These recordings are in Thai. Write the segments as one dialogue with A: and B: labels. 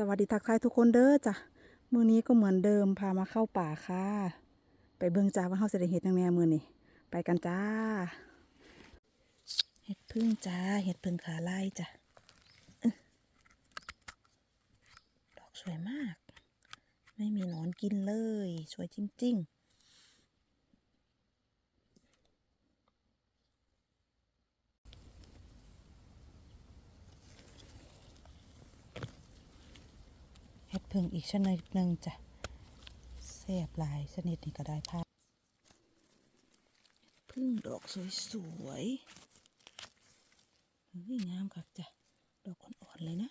A: สวัสดีทักทายทุกคนเด้อจ้ะมือนี้ก็เหมือนเดิมพามาเข้าป่าค่ะ ไปเบิ่งจ้าว่าเฮาสิได้เฮ็ดจังแน่มือนี้ไปกันจ้าเฮ็ดพึ่งจ้าเฮ็ดพึ่งขาไล่จ้ะอึ๊ะดอกสวยมาก ไม่มีหนอนกินเลย สวยจริง ๆ พึ่งอีกชนิดหนึ่งจ้ะแซ่บลายชนิดนี้ก็ได้ภาพพึ่งดอกสวยๆเฮ้ยงามคักจ้ะดอกอ่อนๆเลยนะ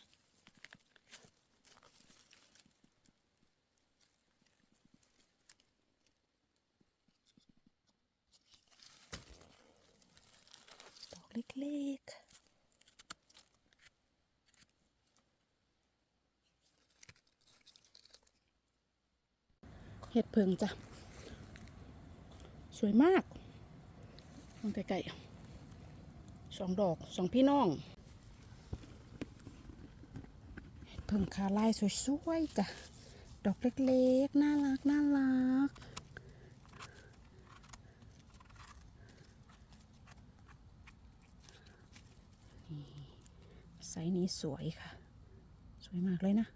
A: ดอกเล็กๆ เห็ดเพิงจ้ะ สวยมากมองไกลๆสองดอกสองพี่น้องเห็ดเพิงคาลายสวยๆจ้ะ ดอกเล็กๆ น่ารักน่ารักไซส์นี้สวยค่ะ สวยมากเลยนะ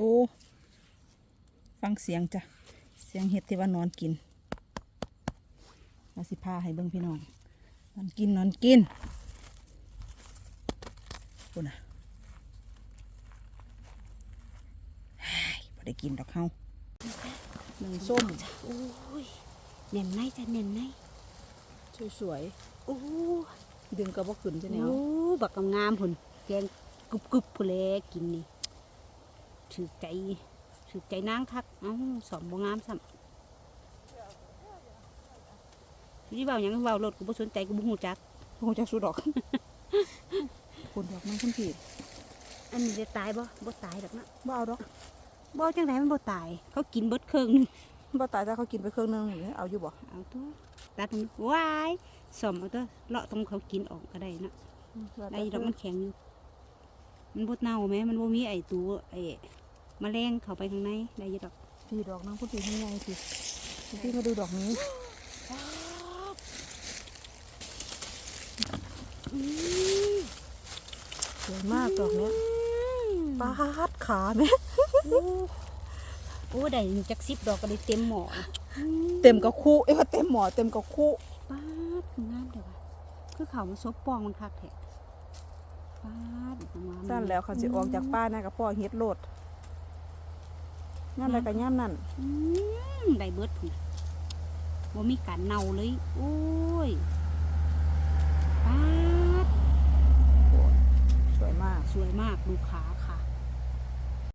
A: โอ้ ฟังเสียงจ้ะ เสียงเห็ดที่ว่านอนกินมาสิพาให้เบิ่งพี่น้อง นอนกินนอนกินพูน่ะเฮ้ยพอได้กินดอกเฮาหนึ่งส้ม
B: โอ้ยเน่นในจะเน่นใน
A: สวย
B: โอ้
A: ๆดึงกระบอกขึ้นจะแนว
B: โอ้บักงามๆพุ่นแกงกรุบกรุบพุ่นเลยกินนี่ ถือใจถือใจนางคักเอ้าสอมบ่งามซ้ำนี่เบาหยังเบารถกูบ่สนใจกูบ่ฮู้จัก
A: โอ้จะสูดดอกคนดอกมันคนผิด
B: อันนี้จะตายบ่บ่ตายดอกนะ
A: บ่เอาดอก
B: บ่จังไดมันบ่ตาย เขากินเบิดเครื่องหนึง
A: บ่ตายแต่เขากินไปเครื่องนึงนี่เอาอยู่บ่
B: เอาตัวตัดมันว้ายสอมเอาตัวเลาะตรงเขากินออกก็ได้นะได้ดอกมันแข็งอยู่ มันบดเน่าไหมมันบ่มีไอตัวไอ้แมลงเข้าไปข้างในได้อยี่ดอก
A: พี่ดอกน้ำคนผิดยังไงสิพี่มาดูดอกนี้สวยมากดอกเนี้ยปาดขาไหม
B: โอ้ได้จักสิบดอกก็ได้เต็มหม้อ
A: เต็มกับคู่เอ้ยว่าเต็มหมอเต็มกับคู่
B: ป้าดคืองามเด้อว่ะคือเขามาซบปองมันคักแท้ป้าดงามๆ
A: สั้นแล้วเขาสิออกจากป้านะกับพ่อเฮ็ดโลดย่ำใดกับย่ำนั่น
B: อืมได้เบิดพุ่นน่ะบ่มีการเน่าเลยโอ้ยป้าด
A: สวยมาก
B: สวยมากดูขา